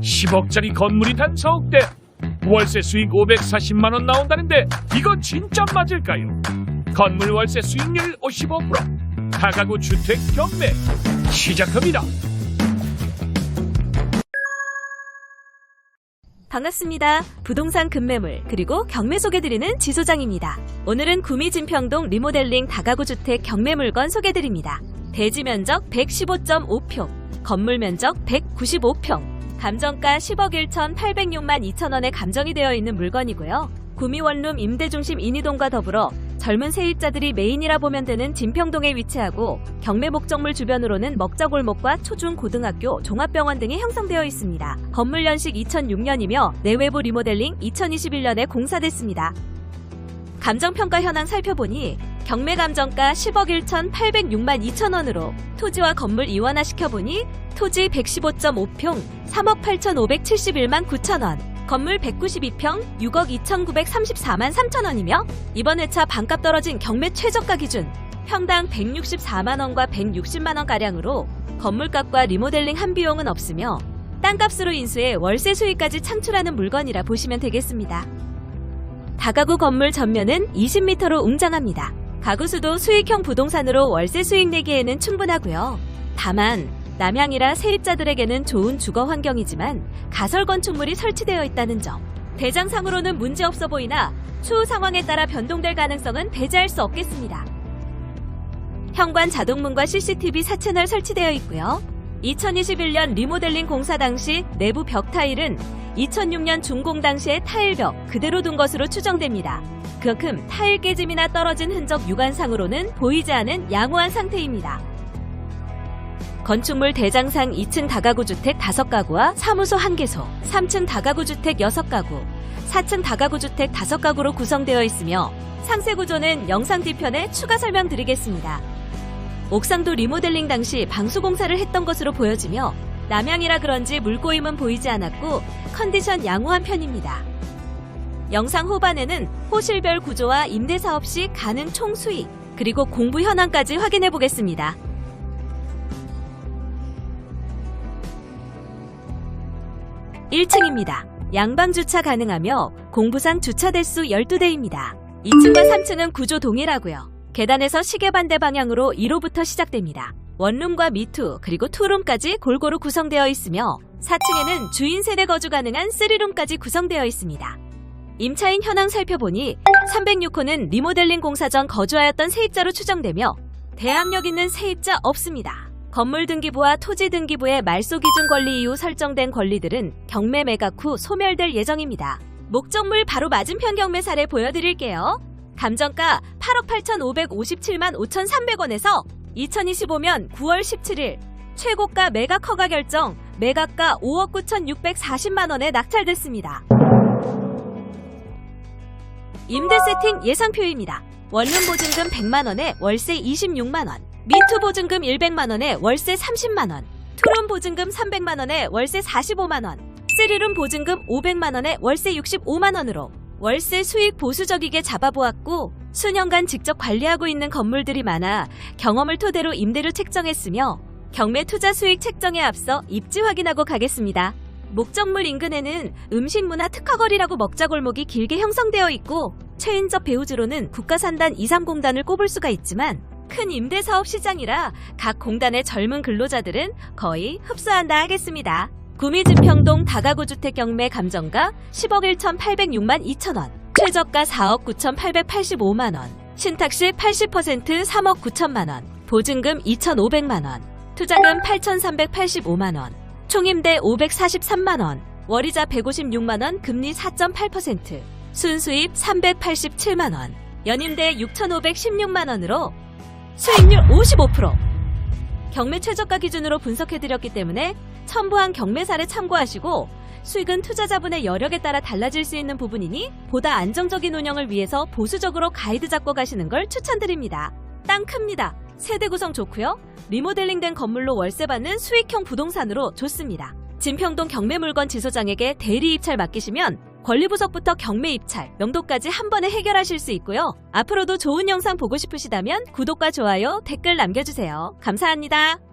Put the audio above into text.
10억짜리 건물이 단 서억대 월세 수익 540만 원 나온다는데 이건 진짜 맞을까요? 건물 월세 수익률 55% 다가구 주택 경매 시작합니다. 반갑습니다. 부동산 급매물 그리고 경매 소개드리는 지소장입니다. 오늘은 구미 진평동 리모델링 다가구 주택 경매 물건 소개드립니다. 대지 면적 115.5평, 건물 면적 195평, 감정가 10억 1천 806만 2천 원에 감정이 되어 있는 물건이고요. 구미 원룸 임대 중심 인이동과 더불어 젊은 세입자들이 메인이라 보면 되는 진평동에 위치하고 경매 목적물 주변으로는 먹자골목과 초중 고등학교, 종합병원 등이 형성되어 있습니다. 건물 연식 2006년이며 내외부 리모델링 2021년에 공사됐습니다. 감정평가 현황 살펴보니 경매 감정가 10억 1천 806만 2천 원으로 토지와 건물 이원화 시켜보니 토지 115.5평 3억 8천 571만 9천 원 건물 192평 6억 2,934만 3천 원이며 이번 회차 반값 떨어진 경매 최저가 기준 평당 164만 원과 160만 원 가량으로 건물값과 리모델링 한 비용은 없으며 땅값으로 인수해 월세 수익까지 창출하는 물건이라 보시면 되겠습니다. 다가구 건물 전면은 20m로 웅장합니다. 가구 수도 수익형 부동산으로 월세 수익 내기에는 충분하고요. 다만 남향이라 세입자들에게는 좋은 주거 환경이지만 가설 건축물이 설치되어 있다는 점. 대장상으로는 문제 없어 보이나 추후 상황에 따라 변동될 가능성은 배제할 수 없겠습니다. 현관 자동문과 CCTV 4채널 설치되어 있고요. 2021년 리모델링 공사 당시 내부 벽 타일은 2006년 준공 당시의 타일벽 그대로 둔 것으로 추정됩니다. 그만큼 타일 깨짐이나 떨어진 흔적 육안상으로는 보이지 않은 양호한 상태입니다. 건축물 대장상 2층 다가구 주택 5가구와 사무소 1개소, 3층 다가구 주택 6가구, 4층 다가구 주택 5가구로 구성되어 있으며 상세 구조는 영상 뒤편에 추가 설명드리겠습니다. 옥상도 리모델링 당시 방수 공사를 했던 것으로 보여지며 남향이라 그런지 물고임은 보이지 않았고 컨디션 양호한 편입니다. 영상 후반에는 호실별 구조와 임대 사업 시 가능 총 수익 그리고 공부 현황까지 확인해 보겠습니다. 일층입니다 양방 주차 가능하며 공부상 주차 대수 12대입니다. 2층과 3층은 구조 동일하고요. 계단에서 시계 반대 방향으로 1호부터 시작됩니다. 원룸과 미투 그리고 투룸까지 골고루 구성되어 있으며 4층에는 주인 세대 거주 가능한 3룸까지 구성되어 있습니다. 임차인 현황 살펴보니 306호는 리모델링 공사 전 거주하였던 세입자로 추정되며 대항력 있는 세입자 없습니다. 건물 등기부와 토지 등기부의 말소 기준 권리 이후 설정된 권리들은 경매 매각 후 소멸될 예정입니다. 목적물 바로 맞은편 경매 사례 보여드릴게요. 감정가 8억 8,557만 5,300원에서 2025년 9월 17일 최고가 매각 허가 결정 매각가 5억 9,640만 원에 낙찰됐습니다. 임대 세팅 예상표입니다. 원룸 보증금 100만 원에 월세 26만 원, 미투 보증금 100만 원에 월세 30만 원, 투룸 보증금 300만 원에 월세 45만 원, 쓰리룸 보증금 500만 원에 월세 65만 원으로 월세 수익 보수적이게 잡아보았고 수년간 직접 관리하고 있는 건물들이 많아 경험을 토대로 임대료 책정했으며 경매 투자 수익 책정에 앞서 입지 확인하고 가겠습니다. 목적물 인근에는 음식문화 특화거리라고 먹자골목이 길게 형성되어 있고 최인접 배우지로는 국가산단 230단을 꼽을 수가 있지만 큰 임대사업 시장이라 각 공단의 젊은 근로자들은 거의 흡수한다 하겠습니다. 구미진평동 다가구 주택 경매 감정가 10억 1,806만 2천 원, 최저가 4억 9,885만 원, 신탁시 80% 3억 9천만 원, 보증금 2,500만 원, 투자금 8,385만 원, 총임대 543만 원, 월이자 156만 원, 금리 4.8%, 순수입 387만 원, 연임대 6,516만 원으로 수익률 55%. 경매 최저가 기준으로 분석해드렸기 때문에 첨부한 경매 사례 참고하시고 수익은 투자자분의 여력에 따라 달라질 수 있는 부분이니 보다 안정적인 운영을 위해서 보수적으로 가이드 잡고 가시는 걸 추천드립니다. 땅 큽니다. 세대 구성 좋고요. 리모델링된 건물로 월세 받는 수익형 부동산으로 좋습니다. 진평동 경매물건 지소장에게 대리 입찰 맡기시면 권리부석부터 경매 입찰, 명도까지 한 번에 해결하실 수 있고요. 앞으로도 좋은 영상 보고 싶으시다면 구독과 좋아요, 댓글 남겨주세요. 감사합니다.